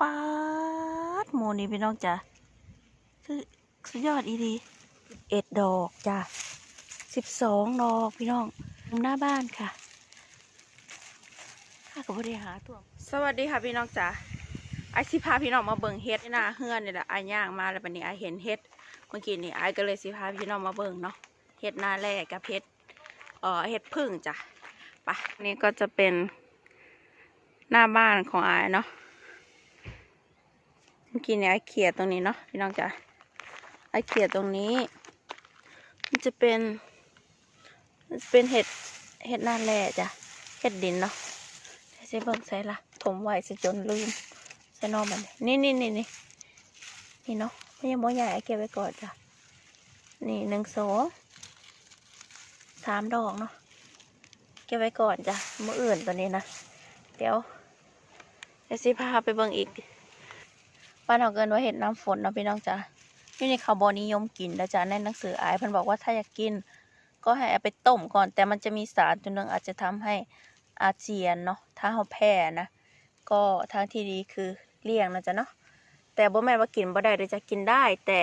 ปาดหมูนี่พี่น้องจ้ะคือสุดยอดอีดีเอ็ดดอกจ้ะสิบสองดอกพี่น้องหน้าบ้านค่ะข้าก็บ่ได้หาตัวสวัสดีค่ะพี่น้องจ้ะไอสิพาพี่น้องมาเบิ่งเฮ็ดหน้าเฮือนนี่แหละไอย่างมาแล้วบัดนี้ไอเห็นเฮ็ดเมื่อกี้นี่ไอก็เลยสิพาพี่น้องมาเบิ่งเนาะเฮ็ดหน้าแรกกับเฮ็ดเอ่อเฮ็ดพึ่งจ้ะไปนี่ก็จะเป็นหน้าบ้านของไอเนาะ เมื่อกี้เนี่ยไอเขียตรงนี้เนาะพี่น้องจ๋าไอเขียตรงนี้ มันจะเป็น มันจะเป็นเห็ดเห็ดหน้าแร่จ้ะเห็ดดินเนาะใส่เบิ่งใส่ละถมไว้ซะจนลืมใส่นอมันนี่นี่นี่นี่นี่เนาะไม่ยังบ่ใหญ่ไอเก็บไว้ก่อนจ้ะนี่หนึ่งสองสามดอกเนาะเก็บไว้ก่อนจ้ะมื่ออื่นตัวนี้นะเดี๋ยวเดี๋ยวสิพาไปเบิ่งอีก บ้านเราเกินว่าเห็ดน้ำฝนเนาะพี่น้องจ้ะนี่ในเขาบอนิยมกินแล้วจ้ะในหนังสืออายเพิ่นบอกว่าถ้าอยากกิน ก็ให้เอาไปต้มก่อน แต่มันจะมีสารตัวหนึงอาจจะทำให้อาเจียนเนาะถ้าเราแพ้นะ ก็ทางที่ดีคือเลี่ยงนะจ๊ะเนาะแต่บ่แม่นว่ากินบ่ได้เดี๋ยวจะกินได้แต่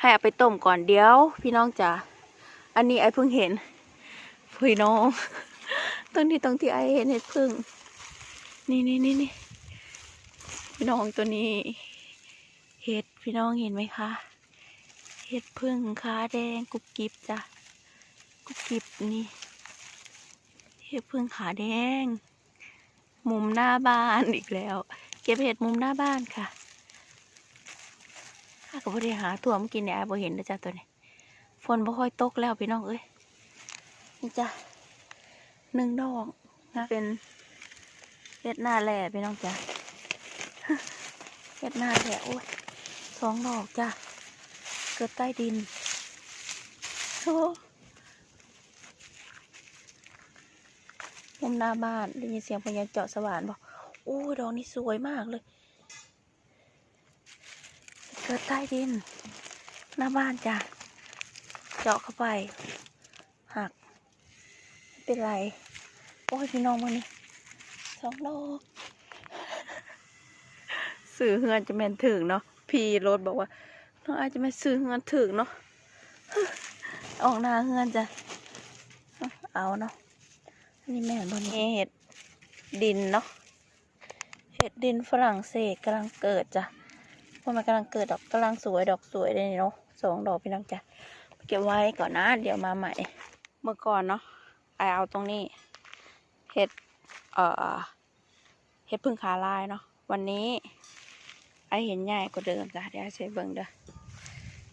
ให้เอาไปต้มก่อนเดี๋ยว พี่น้องจ้ะอันนี้ไอเพิ่งเห็นพี่น้องตรงที่ตรงที่ไอเห็นเห็ดพึ่ง นี่นี่นี่นี่ พี่น้องตัวนี้ เห็ดพี่น้องเห็นไหมคะ เห็ดพึ่งขาแดงกุบกิบจ้ะ กุบกิบนี่ เห็ดพึ่งขาแดง มุมหน้าบ้านอีกแล้ว เก็บเห็ดมุมหน้าบ้านค่ะข้าก็บ่ได้หาตัวเมื่อกี้เนี่ยบ่เห็นนะจ้ะตัวนี้ฝนบ่ค่อยตกแล้วพี่น้องเอ้ยนี่จ้ะหนึ่งดอกนะเป็นเห็ดหน้าแหล่พี่น้องจ้ะ เฮ็ดหน้าแหละโอ้ยสองดอกจ้ะ เกิดใต้ดินโอ้มุมหน้าบ้านได้ยินเสียงพยาเจาะสว่านบอกโอ้ยดอกนี้สวยมากเลย เกิดใต้ดิน หน้าบ้านจ้ะ เจาะเข้าไป หัก ไม่เป็นไร โอ้ยพี่น้องมานี่สองดอก ซื้อเฮือนจะแม่นถึงเนาะพี่รถบอกว่าน้องอาจจะไม่ซื้อเฮือนถึงเนาะออกหน้าเฮือนจ้ะเอาเนาะนนี้แม่บนนี้เห็ดดินเนาะเห็ดดินฝรั่งเศสกำลังเกิดจ้ะว่ามันกำลังเกิดดอกกำลังสวยดอกสวยเลยเนาะสองดอกพี่น้องจ้ะเก็บไว้ก่อนนะ เดี๋ยวมาใหม่ เมื่อก่อนเนาะไอเอาตรงนี้เห็ดเอ่อเห็ดพึ่งขาลายเนาะวันนี้ เห็นใหญ่กว่าเดิมจ้ะเดี๋ยวใช้เบิ่งเด้อ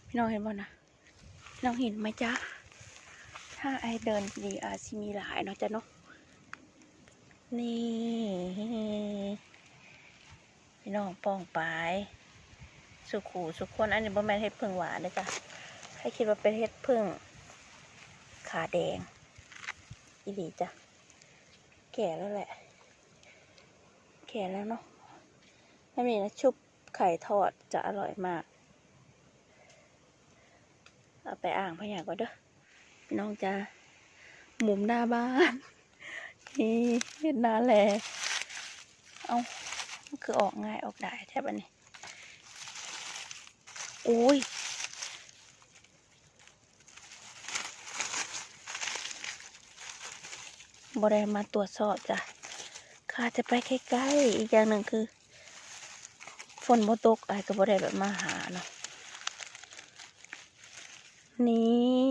พี่น้องเห็นบ่นะพี่น้องเห็นไหมจ๊ะถ้าไอเดินดีอาจสิมีหลายเนาะจ้ะเนาะนี่พี่น้องป้องปลายสุขูสุขคนอันนี้บ่แม่นเห็ดพึ่งหวานเด้อจ้ะให้คิดว่าเป็นเห็ดพึ่งขาแดงอีหลีจ้ะแก่แล้วแหละ แก่แล้วเนาะไม่มีนะชุบ ไข่ทอดจะอร่อยมาก เอาไปอ่างพะยาก็เด้อพี่น้องจะมุมหน้าบ้าน นี่เห็นหน้าแลเอาคือออกง่ายออกได้แทบอันนี้โอ้ยบได้มาตรวจสอบจ้ะข้าจะไปใกล้ๆ อีกอย่างหนึ่งคือ นบ่ตกไอ้ายก็บ่ได้แบบมาหาเนาะนี่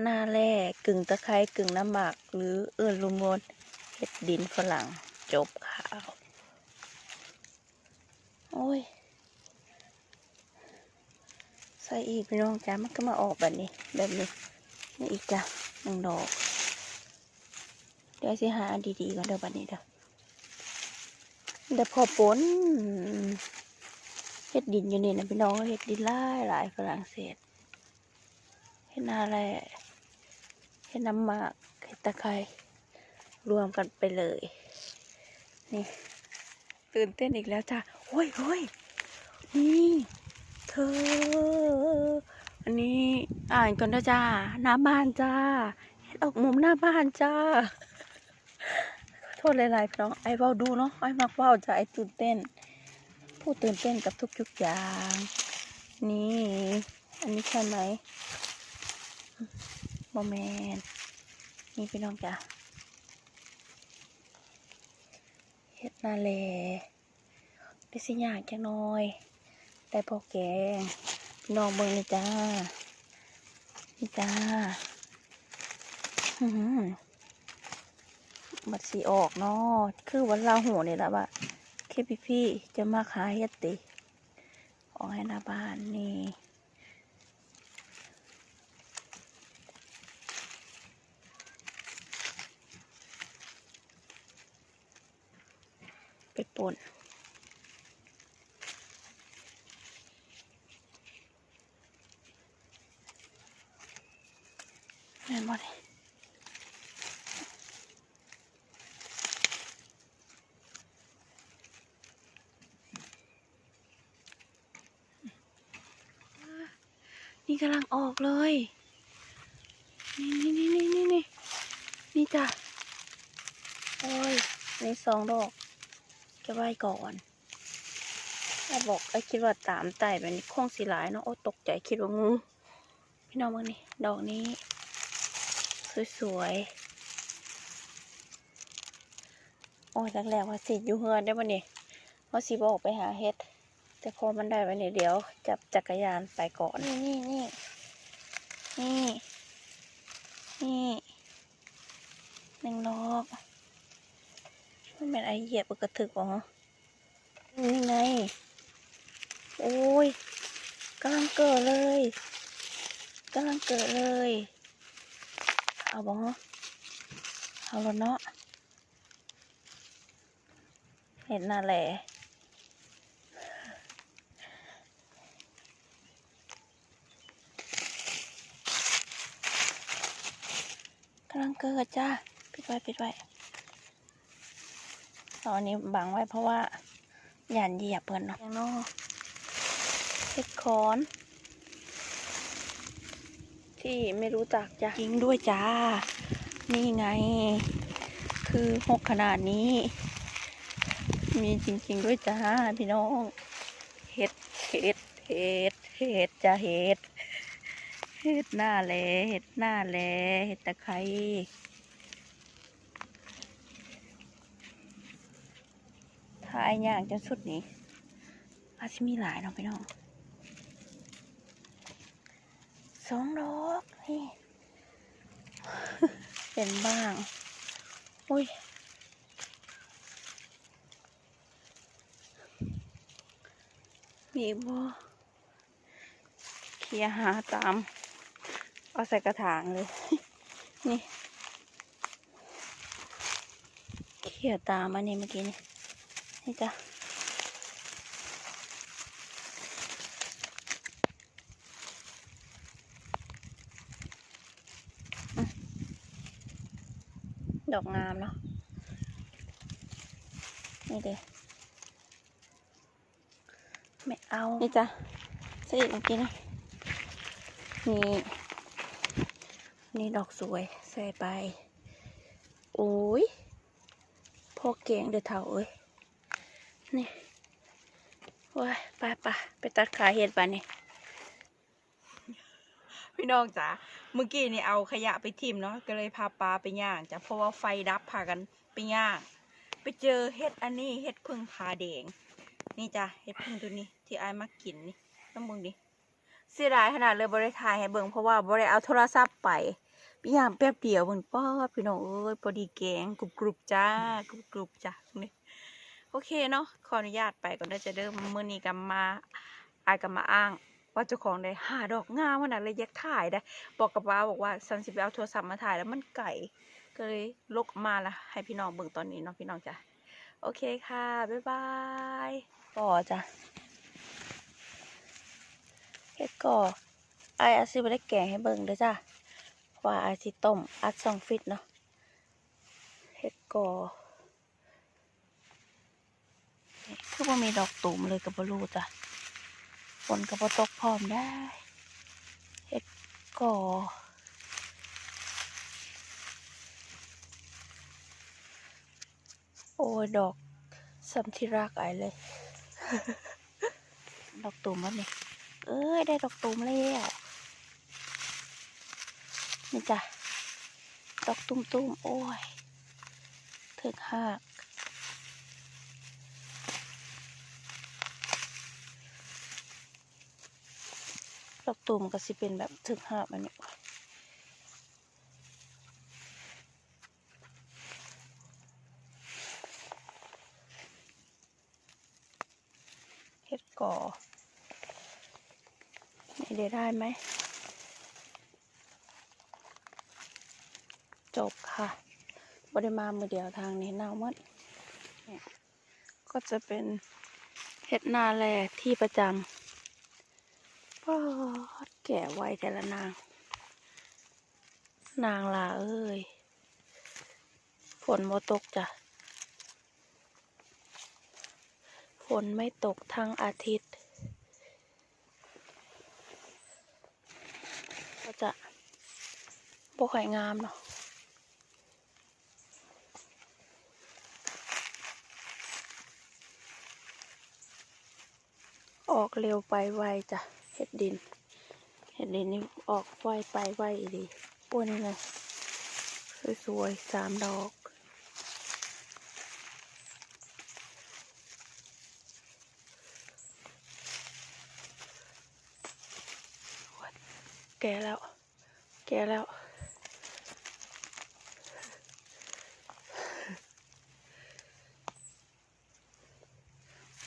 หน้าแร่กึ่งตะไคร้กึ่งน้ำหมัก หรือเอื่นลุมวนเห็ดดินฝรั่งจบข่าว โอ้ย ใส่อีกพี่น้องจ้ามันก็มาออกแบบนี้ แบบนี้ นี่อีกจ้ะหนึ่งดอก เดี๋ยวสิหาอันดีๆก่อนเดี๋ยวบัดนี้เด้อ เดี๋ยวพอปนเฮ็ดดินอยู่นี่นะพี่น้องเฮ็ดดินหลายหลายฝรั่งเศสเฮ็ดนาแหละเฮ็ดน้ำหมากเฮ็ดตะไคร้รวมกันไปเลย นี่ ตื่นเต้นอีกแล้วจ้ะโอ้ยโอ้ยนี่เธอ อันนี้อ่านก่อนนะจ้าหน้าบ้านจ้าเฮ็ดออกมุมหน้าบ้านจ้า ทษหลายๆพี่น้องไอ้เว้าดูเนาะไอ้มักเว้าจะไอ้ตื่นเต้น ผู้ตื่นเต้นกับทุกๆอย่าง นี่ อันนี้ใช่ไหมบอแมนนี่พี่น้องจ้ะเฮ็ดนาเลได้สิยากจังน้อย แต่พอแกงพี่น้องเบิ่งนี่จ้านี่จ้า อือ บัดสีออกเนาะคือวันลาหูนี่แหละว่าเคพี่พี่จะมาขายเฮ็ดติออกให้หน้าบ้านนี่ไปป่นแม่นบ่เนี่ นี่กำลังออกเลยนี่นี่นี่นี่นี่นี่จ้ะ โอ้ยนี่สองดอกเก็บไว้ก่อนแม่บอกไอ้คิดว่าตามไต่แบบนี้คงสีหลายเนาะ โอ้ตกใจคิดว่างู พี่น้องมึงนี่ ดอกนี้ สวยๆ โอ้ยแรกๆว่าสิอยู่เฮือนได้ป่ะนี่ว่าสิบอกไปหาเฮ็ด แต่พอมันได้ไปนี่เดี๋ยวจับจักรยานไปก่อน นี่นี่นี่ นี่นี่หนึ่งดอกมันเป็นไอเหยียบกระถึกเหรอนี่ไง โอ้ยกำลังเกิดเลยกำลังเกิดเลย เอาบ่เอาแล้วเนาะเห็นน่ะแหละ ลังเกิดจ้าปิดไว้ปิดไว้ตอนนี้บังไว้เพราะว่าหยันเหยียบเปินเนาะยังนอเห็ดคอน ที่ไม่รู้จักจ้ะยิงด้วยจ้า นี่ไง คือหกขนาดนี้ มีจริง ๆ ด้วยจ้า พี่น้อง เห็ด เห็ด เห็ด เห็ดจ้าเห็ด เห็ดหน้าแลเห็ดหน้าแลเห็ดตะไคร้ถ้าไอ้ย่างจนสุดนี้อาจจะมีหลายเนาะพี่น้องสองดอกนี่เป็นบ้าง อุ้ยมีบ่เคลียร์หาตาม เอาใส่กระถางเลย นี่เคลียตามันนี้เมื่อกี้นี่นี่จ้ะดอกงามเนาะ นี่เด้ไม่เอา นี่จ้ะส่อีกเมื่อกี้นะนี่ นี่ดอกสวยใส่ไป โอ้ยพอเก่งเดือดเท่าเอ้ย นี่ว้ายไปไปไปตัดขาเห็ดบ้านนี่พี่น้องจ๋า เมื่อกี้นี่เอาขยะไปทิมเนาะ ก็เลยพาปลาไปย่างจ้ะ เพราะว่าไฟดับพากันไปย่าง ไปเจอเห็ดอันนี้เห็ดพึ่งพาแดง นี่จ้ะเห็ดพึ่งตัวนี้ ที่ไอายมากินนี่ต้องเบิ่งดิเสียดายขนาดเลยบริถ่ายให้เบิ่งเพราะว่าบริเอาโทรศัพท์ไป ไปย่างแป๊บเดียวเบิ่งป้าดพี่น้องเอ้ยพอดีแกงกรุบกรุบๆจ้ากรุบกรุบจ้ะนี่โอเคเนาะขออนุญาตไปก่อนเด้จะเดิมมื้อนี้ก็มาอายก็มาอ้าง ว่าเจ้าของได้หาดอกงามขนาดเลยยากถ่ายได้ บอกกับว่าบอกว่าสันสิไปเอาโทรศัพท์มาถ่ายแล้วมันไก่ก็เลยลกมาละให้พี่น้องเบิ่งตอนนี้เนาะพี่น้องจ้ะโอเคค่ะ บ๊ายบายก่อจ้ะเฮ็ดก่อไออาซิบได้แกงให้เบิ่งเด้อจ้ะ ว่าไอายสิต้มอัดซองฟิตเนาะเฮ็ดกอคือบ่มีดอกตูมเลยกับบ่รู้จ้ะฝนก็บ่ตกพร้อมได้เฮ็ดก่ออ้ยดอกสัมทิรักไอเลย ดอกตุ่มแล้วนี่เอ้ย ได้ดอกตุ่มแล้ว นี่จ้ะดอกตุ่มตุ่มๆ โอ้ยถึกหักดอกตุ่มก็สิเป็นแบบถึกหักแบบนี้เห็ดก่อนี่ได้ได้ไหม จบค่ะบริมามือเดียวทางนี้เน่าหมดก็จะเป็นเห็ดนาแลที่ประจำปอดแก่ไวแต่ละนาง นางลาเอ้ยฝนโมตกจ้ะฝนไม่ตกทั้งอาทิตย์ ก็จะบ่ค่อยงามเนาะ ออกเร็วไปไวจ้ะเห็ดดิน เห็ดดินนี่ออกไวไปไวดีอ้วนนี่ไงสวยๆสามดอกแก่แล้ว แก่แล้ว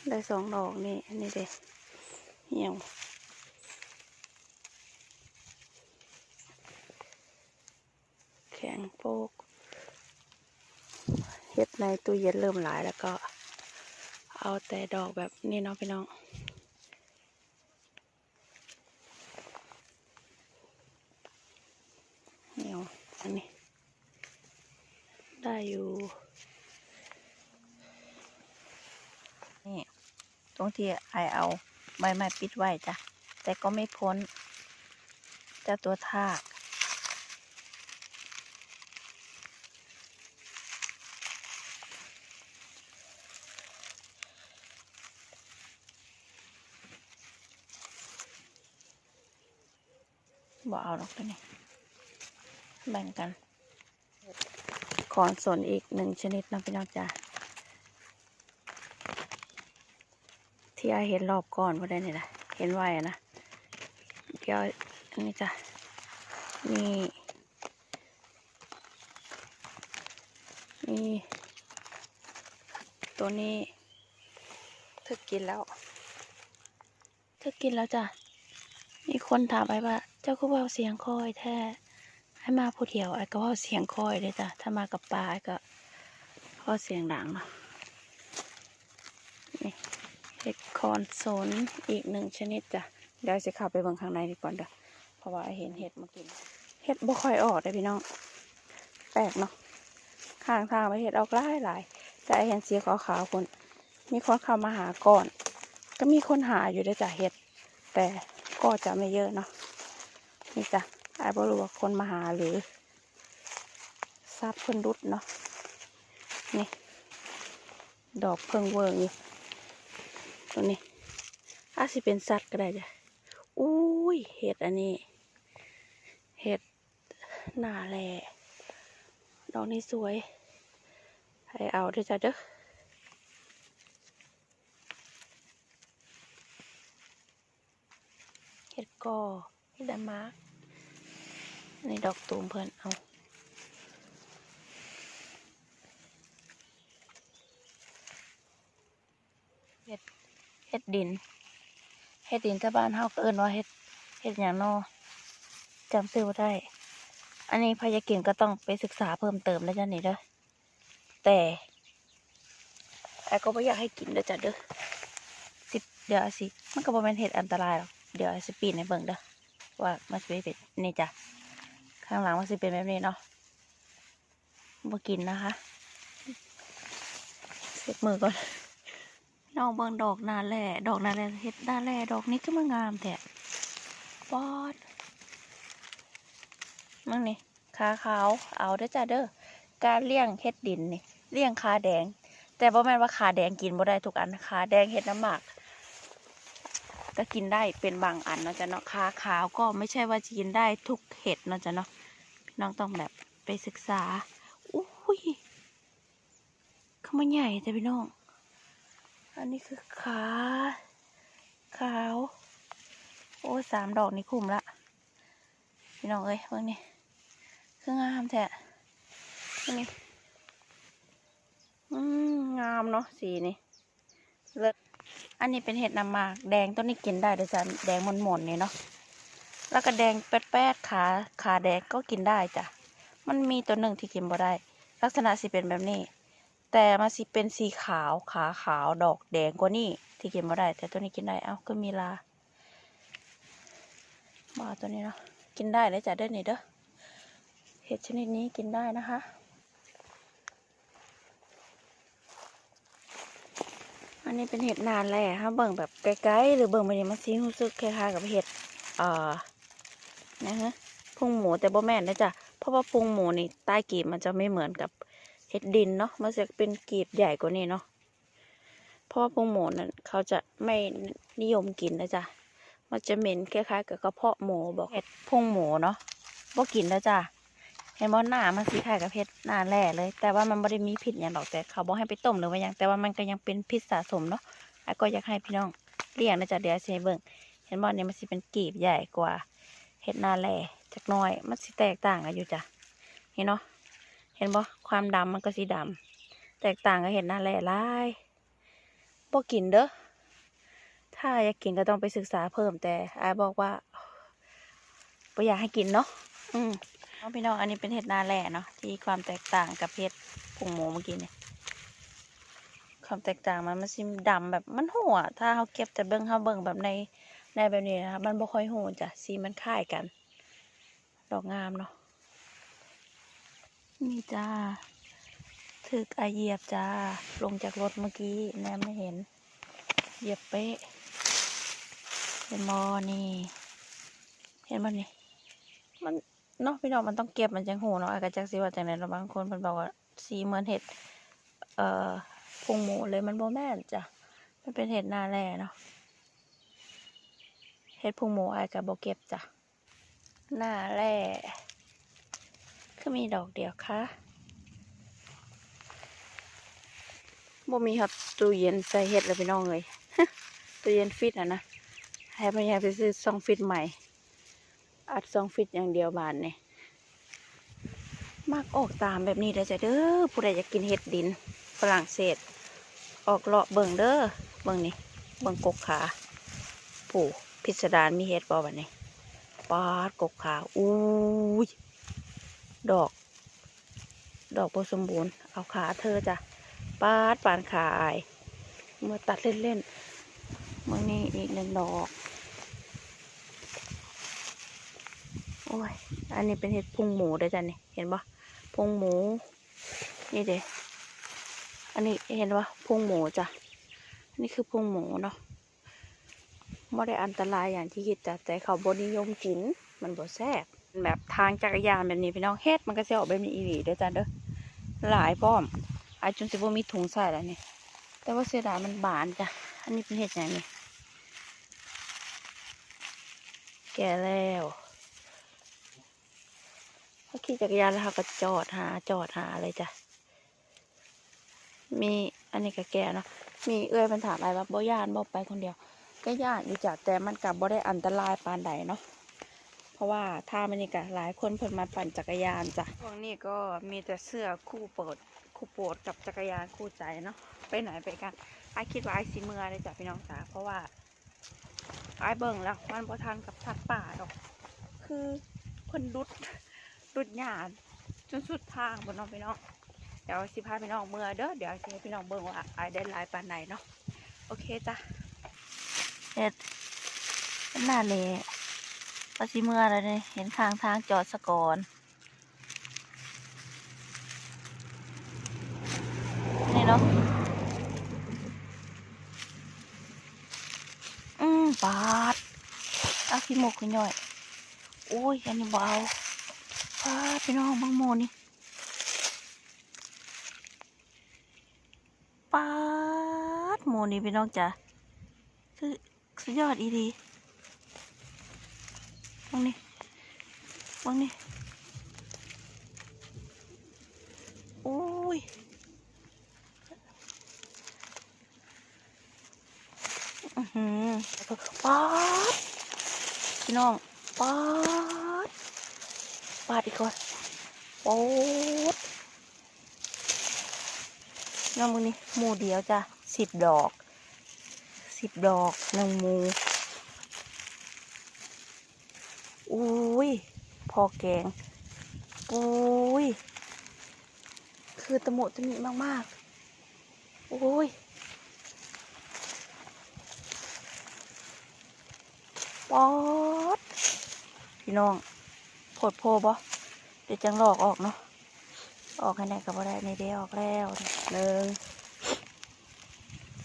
ได้สองดอกนี่ นี่เด็ เหี่ยวแข็งโปกเห็ดในตู้เย็นเริ่มหลายแล้วก็ เอาแต่ดอกแบบนี้เนาะพี่น้องเหนียวอันนี้ ได้อยู่นี่ตรงที่ไอเอา ใบไม้ปิดไว้จ้ะ แต่ก็ไม่พ้นเจ้าตัวทากบอกเอาหรอกตัวนี้ แบ่งกัน ขอนสนอีกหนึ่งชนิดนะพี่น้องจ้า ที่ไอเห็นรอบก่อนพอได้นี่แหละเห็นไว้นะเดี๋ยวนนี้จ้ะนี่นี่ตัวนี้เธอกินแล้วเธอกินแล้วจ้ะมีคนถามไอ้ว่า เจ้าก็เว่าเสียงคอยแท้ให้มาผู้เดียวไอ้ก็เว่าเสียงคอยเลยจ้ะถ้ามากับปลาไอ้ก็ว่าเสียงดังเนาะนี่ เห็ดคอนสนอีกหนึ่งชนิดจ้ะเดี๋ยวจะเข้าไปเบิ่งข้างในดีก่อนเด้อเพราะว่าเห็นเห็ดมากินเห็ดบ่ค่อยออกเลยพี่น้อง แปลกเนาะข้างทางไปเห็ดออกหลายหลายแต่เห็นสีขาวๆคน มีคนเข้ามาหาก่อน ก็มีคนหาอยู่ด้วยจ้ะเห็ด แต่ก็จะไม่เยอะเนาะนี่จ้ะไอ้บรู้ว่าคนมาหาหรือทรัพย์เพิ่นรุดเนาะนี่ ดอกเพิ่งเวิร์งอยู่ ตัวนี้อาจสิเป็นสัตว์ก็ได้จ้ะอุ้ยเห็ดอันนี้ เห็ดหน้าแหล่ดอกนี้สวย ให้เอาด้วยจ้ะเด้อเห็ดกอเห็ดดามาร์กในดอกตูมเพิ่นเอา เห็ด เห็ดดินเห็ดดินที่บ้านเฮาก็เอิ้นว่าเห็ดเห็ดอย่างนอจำชื่อบ่ได้ อันนี้พายากินก็ต้องไปศึกษาเพิ่มเติมแล้วจ้ะนี่เด้อแต่ไอ้ก็ไม่อยากให้กินเด้อจ้ะเด้อสิเดี๋ยวสิมันก็บ่แม่นเห็ดอันตรายหรอกเดี๋ยวสิปีนให้เบิ่งเด้อว่ามันสิเป็นนี่จ้ะข้างหลังมันสิเป็นแบบนี้เนาะบ่กินนะคะเสร็จมือก่อน น้องเบิ่งดอกนาแลดอกนาแลเฮ็ดนาแลดอกนี้ก็มางามแท้ปอดมั่งนี่ขาขาวเอาเด้อจ้ะเด้อการเลี้ยงเฮ็ดดินนี่เลี้ยงคาแดง แต่บ่แม่นว่าขาแดงกินบ่ได้ทุกอันขาแดงเห็ดน้ำหมากก็กินได้เป็นบางอันเนาะจ้ะเนาะขาขาวก็ไม่ใช่ว่าจะกินได้ทุกเห็ดเนาะจ้ะเนาะน้องต้องแบบไปศึกษาอุ้ยเขามาใหญ่แต่พี่น้อง อันนี้คือขาขาว โอ้สามดอกนี่คุ้มละ พี่น้องเอ้ยเบิ่งนี่คืองามแท้นี่อืมงามเนาะสีนี่เลิศอันนี้เป็นเห็ดนำมากแดงต้นนี้กินได้เดี๋ยวจะแดงมนๆนี่เนาะแล้วก็แดงแป๊ดๆขาขาแดงก็กินได้จ้ะมันมีตัวหนึ่งที่กินบ่ได้ ลักษณะสิเป็นแบบนี้ แต่มันสิเป็นสีขาวขาขาวดอกแดงกว่านี่ที่กินบ่ได้ แต่ตัวนี้กินได้เอ้าก็มีลามาตัวนี้เนาะกินได้เลยจ้ะเด้อนี่เด้อเห็ดชนิดนี้กินได้นะคะอันนี้เป็นเห็ดนานแหละถ้าเบิ่งแบบไกลๆหรือเบิ่งไปนี่มันซีรู้สึกคล้ายๆกับเห็ดเอ่อนะฮะพุงหมูแต่บ่แม่นนะจ๊ะเพราะว่าพุงหมูนี่ใต้กีบมันจะไม่เหมือนกับ เห็ดดินเนาะมันจะเป็นกีบใหญ่กว่านี้เนาะเพราะว่าพุงหมูนั้นเขาจะไม่นิยมกินนะจ๊ะมันจะเหม็นคล้ายๆกับกระเพาะหมูบอกเห็ดพุงหมูเนาะบ่กินนะจ๊ะเห็นบ่หน้ามันสีคล้ายกับเห็ดหน้าแหล่เลย แต่ว่ามันไม่ได้มีพิษอย่างดอกแต่เขาบอกให้ไปต้มหรือว่ายังแต่ว่ามันก็ยังเป็นพิษสะสมเนาะไอ้ก็อยากให้พี่น้องเลี้ยงนะจ๊ะเดี๋ยวสิให้เบิ่งเห็นบ่เนี่ยมันสิเป็นกีบใหญ่กว่าเห็ดหนาแลจักน้อย มันสิแตกต่างกันอยู่จ้ะเห็นเนาะ เห็นบ่ความดำมันก็สีดำแตกต่างกับเห็ดนาแลหลายบ่กินเด้อถ้าอยากกินก็ต้องไปศึกษาเพิ่มแต่ไอ้บอกว่าบ่อยากให้กินเนาะอืมเอาพี่น้องอันนี้เป็นเห็ดนาแลเนาะที่ความแตกต่างกับเห็ดผงหมูเมื่อกี้เนี่ยความแตกต่างมันมันสิดำแบบมันหัวถ้าเขาเก็บแต่เบิ้งเขาเบิ้งแบบในในแบบนี้นะคะมันบ่ค่อยหูจ้ะสีมันคล้ายกัน ดอกงามเนาะ นี่จ้าถึกอาเหยียบจ้า ลงจากรถเมื่อกี้แนมไม่เห็น เหยียบเป๊ะเห็นมอนี่ เห็นมันนี่ มันเนาะพี่น้องมันต้องเก็บมันจังหูเนาะอากาจักสิว่าจังไดเนาบางคนเพิ่นบอกว่าสีเหมือนเห็ด เอ่อพุงหมูเลยมันโบแม่นจ้ะ มันเป็นเห็ดนาแร่เนาะ เห็ดพุงหมูไอ้ากับโบเก็บจ้ะ หน้าแร่ คือมีดอกเดียวค่ะโบมีครับตู้เย็นใส่เห็ดเลยพี่น้องเลยตู้เย็นฟิตอะนะให้พยายามไปซื้อซองฟิตใหม่ อัดซองฟิตอย่างเดียวบานเนี่ยมากออกตามแบบนี้เลยจ้ะเด้อผู้ใดอยากกินเห็ดดินฝรั่งเศส ออกเลาะเบิ่งเด้อเบิ่งนี่เบิ่งกกขาผู้พิสดารมีเห็ดบ่วันนี้ปาดกกขาอุ้ย ดอก ดอกบ่สมบูรณ์ เอาขาเธอจ้ะปาดปานขายเมื่อตัดเล่นๆเมื่อนี้อีกหนึ่งดอก โอ้ย อันนี้เป็นเห็ดพุงหมูเด้อจ้ะนี่ เห็นปะพุงหมู นี่เด้อันนี้เห็นว่าพุงหมูจ้ะนนี้คือพุงหมูเนาะไม่ได้อันตรายอย่างที่คิดจ้ะแต่เขาบนิยมกิน มันบ่แซ่บ แบบทางจักรยานแบบนี้พี่น้องเฮ็ดมันก็จะออกแบบนี้อีหลีเด้อจ้ะเด้อหลายพร้อมอาจจนสิบ่มีถุงใส่แล้วนี่แต่ว่าเสียดายมันบานจ้ะอันนี้เป็นเห็ดอย่างนี้แก่แล้วเขาขี่จักรยานแล้วขาก็จอดหาจอดหาเลยจ้ะมีอันนี้ก็แก่เนาะมีเอื้อยมันถามอะไรว่าบ่ยานบ่ไปคนเดียวก็ยานอยู่จ้ะแต่มันกับบ่ได้อันตรายปานใดเนาะ เพราะว่าถ้ามันนี่ก็หลายคนเพิ่นมาปั่นจักรยานจ้ะพวกนี้ก็มีแต่เสื้อคู่โปรดคู่โปรดกับจักรยานคู่ใจเนาะไปไหนไปกันไอายคิดว่าไอายสิเมื่อเลยจ้ะพี่น้องจ๋าเพราะว่าไอายเบิ่งแล้วมันบ่ทันกับสัตว์ป่าดอก คือเพิ่นดุดดุดหญ้าจนสุดทางบนน้องพี่น้องเดี๋ยวสิพาพี่น้องเมื่อเด้อเดี๋ยวสิให้พี่น้องเบิ่งว่าอายได้หลายปานไหนเนาะโอเคจ้ะเฮ็ดเป็นหน้าเละ ปสิเมื่อแล้วนี่เห็นข้างทางจอดสะกอนนี่เนาะอืมบาดเอาขี้หมกขึ้นหน่อยโอ้ยอันนี้เบาบาดพี่น้องบางโมนี่ปนี่พี่น้องจ้ะคือสุดยอดอีดี มองนี่มองนี่โอ้ยอือหือป๊าดพี่น้องป๊าดปาดอีกคนป๊ดน้องมึงนี่หมูเดียวจ้ะสิบดอกสิบดอกหนึ่งหมูอุ้ย พอแกงอุ้ย คือตะโมตะมิมากๆ โอ้ยป๊อดพี่น้องโผดโพบ่เดี๋ยวจังหลอกออกเนาะ ออกให้ไหนก็บ่ได้ในเดียวออกแล้วหนึ่ง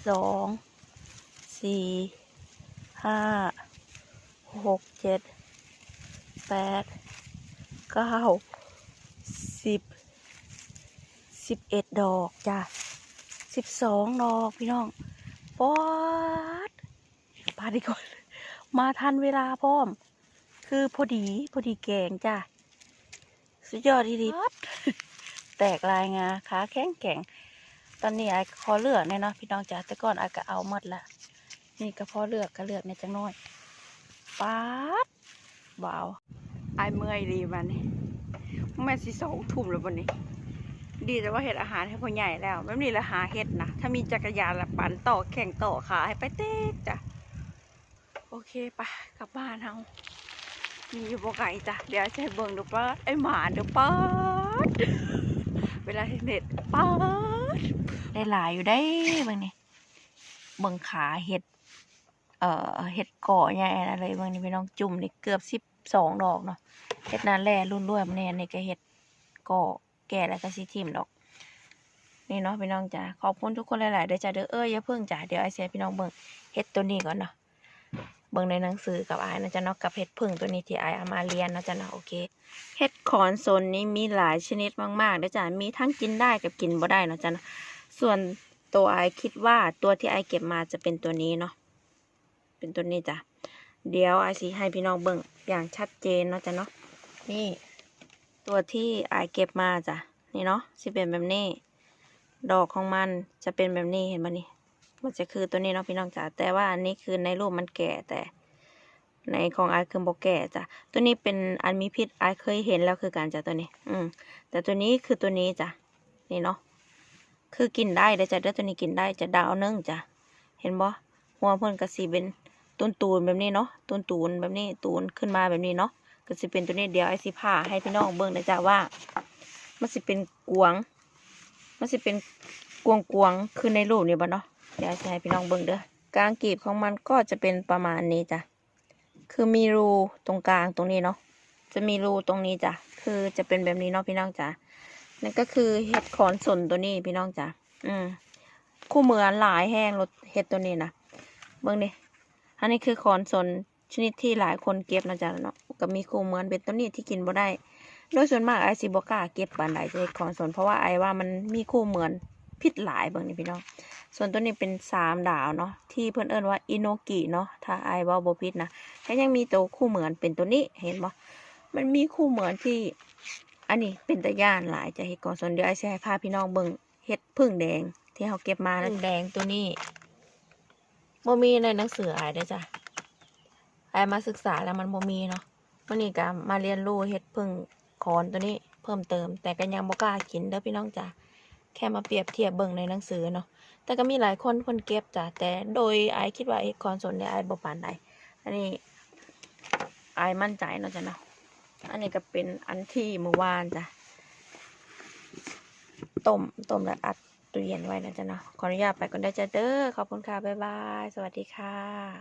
สองสี่ห้าหกเจ็ดแปด เก้าสิบสิบเอ็ดดอกจ้ะสิบสองดอกพี่น้องป๊อดปาดีก่อนมาทันเวลาพร้อม คือพอดีพอดีแกงจ้ะสุดยอดดีๆแตกลายงาขาแข็งแข็งตอนนี้ไอ้ขอเลือกเนี่ยเนาะพี่น้องจ้ะแต่ก่อนไอ้ก็เอาหมดละนี่ก็พอเลือกก็เลือกเนี่ยจังน้อยป๊าดเบาวไอายเมื่อยดีมันนี่แม่สิสองทุ่มแล้ววันนี้ ดีแต่ว่าเห็ดอาหารให้พ่อใหญ่แล้วแบบนี้ละหาเห็ดนะ ถ้ามีจักรยานละปั่นต่อแข่งต่อขาให้ไปเต๊กจ้ะ โอเคปะกลับบ้านเฮามีอยู่บ่ไกลจ้ะ เดี๋ยวจะให้เบิ่งดูป้าไอหมาเดี๋ยวป้าเวลาเห็นเน็ตป้าได้หลายอยู่ได้บางนี่เบิ่งขาเห็ด เอ่อ เห็ดก่อใหญ่นะเลยเบางนี่พี่น้องจุ่มนี่เกือบสิบ สองดอกเนาะเห็ดนานแล่รุ่นรวยมันเนี่ยนี่ก็เห็ดก่อแก่แล้วก็สิทิมดอก นี่เนาะพี่น้องจ้ะขอบคุณทุกคนหลายๆเด้อจ้ะเด้อเอ้ยอย่าเพิ่งจ้ะเดี๋ยวไอเสียพี่น้องเบิ่งเห็ดตัวนี้ก่อนเนาะเบิ่งในหนังสือกับไอายนะจ๊ะเนาะกับเห็ดพึ่งตัวนี้ที่ไอเอามาเรียนนะจ๊ะเนาะโอเคเห็ดขอนสนนี้มีหลายชนิดมากๆเด้อจ้ะมีทั้งกินได้กับกินบ่ได้เนาะจ้ะเนาะส่วนตัวไอคิดว่าตัวที่ไอเก็บมาจะเป็นตัวนี้เนาะเป็นตัวนี้จ้ะ เดี๋ยวไอายสิให้พี่น้องเบิ่งอย่างชัดเจนเนาะจ้ะเนาะนี่ ตัวที่ไอเก็บมาจ้ะนี่เนาะสิเป็นแบบนี้ ดอกของมันจะเป็นแบบนี้เห็นไหมนี่มันจะคือตัวนี้เนาะพี่น้องจ๋าแต่ว่าอันนี้คือในรูปมันแก่แต่ในของไอคือโบแก่จ้ะตัวนี้เป็นอันมีพิษไอเคยเห็นแล้วคือการจ้ะตัวนี้ อืมแต่ตัวนี้คือตัวนี้จ้ะนี่เนาะคือกินได้เด้จ้ะเด้อตัวนี้กินได้จะดาวนึ่งจ้ะเห็นบ่หัวเพิ่นก็สิเป็น ตูนตูนแบบนี้เนาะตูนตูนแบบนี้ตูนขึ้นมาแบบนี้เนาะก็สิเป็นตัวนี้เดี๋ยวไอสิพาให้พี่น้องเบิ่งนะจ้ะว่า มันสิเป็นกวง มันสิเป็นกวงกวงๆคือในรูปนี่บ่เนาะเดี๋ยวจะให้พี่น้องเบิ่งเด้อกลางกีบของมันก็จะเป็นประมาณนี้จ้ะคือมีรูตรงกลางตรงนี้เนาะจะมีรูตรงนี้จ้ะคือจะเป็นแบบนี้เนาะพี่น้องจ้ะนั่นก็คือเห็ดขอนสนตัวนี้พี่น้องจ้ะอืมคู่เหมือนหลายแห้งรถเห็ดตัวนี้นะเบิ่งดิ อันนี้คือขอนสนชนิดที่หลายคนเก็บนะจ๊ะเนาะก็มีคู่เหมือนเป็นตัวนี้ที่กินบ่ได้ โดยส่วนมากไอซิบกล้าเก็บปานใดจะเห็ดขอนสนเพราะว่าไอว่ามันมีคู่เหมือนพิษหลายเบิ่งนี่พี่น้อง ส่วนตัวนี้เป็นสามดาวเนาะที่เพื่อนเอิ้นว่าอินโนกิเนาะถ้าไอว่าบพิษนะแล้วยังมีตัวคู่เหมือนเป็นตัวนี้เห็นบ่มันมีคู่เหมือนที่อันนี้เป็นตะย่านหลายจะเห็ดก่อนส่วนเดียวไอจะให้พาพี่น้องเบิ่งเห็ดพึ่งแดงที่เขาเก็บมานะพึ่งแดงตัวนี้ บ่มีในหนังสืออายได้จ้ะไอายมาศึกษาแล้วมันบ่มีเนาะวันนี้ก็มาเรียนรู้เห็ดพึ่งคอนตัวนี้เพิ่มเติม แต่ก็ยังบ่กล้ากินเด้อพี่น้องจ้ะแค่มาเปรียบเทียบเบิ่งในหนังสือเนาะแต่ก็มีหลายคนคนเก็บจ้ะแต่โดยไอคิดว่าไอ้คอนโซลเนี่ยไอบ่ปานใดอันนี้ไอมั่นใจเนาะจ้ะเนาะอันนี้ก็เป็นอันที่เมื่อวานจ้ะต้มต้มแล้วอัด ตู้เย็นไว้นะจ๊ะเนาะขออนุญาตไปก่อนได้จ้ะเด้อขอบคุณค่ะ บ๊ายบาย สวัสดีค่ะ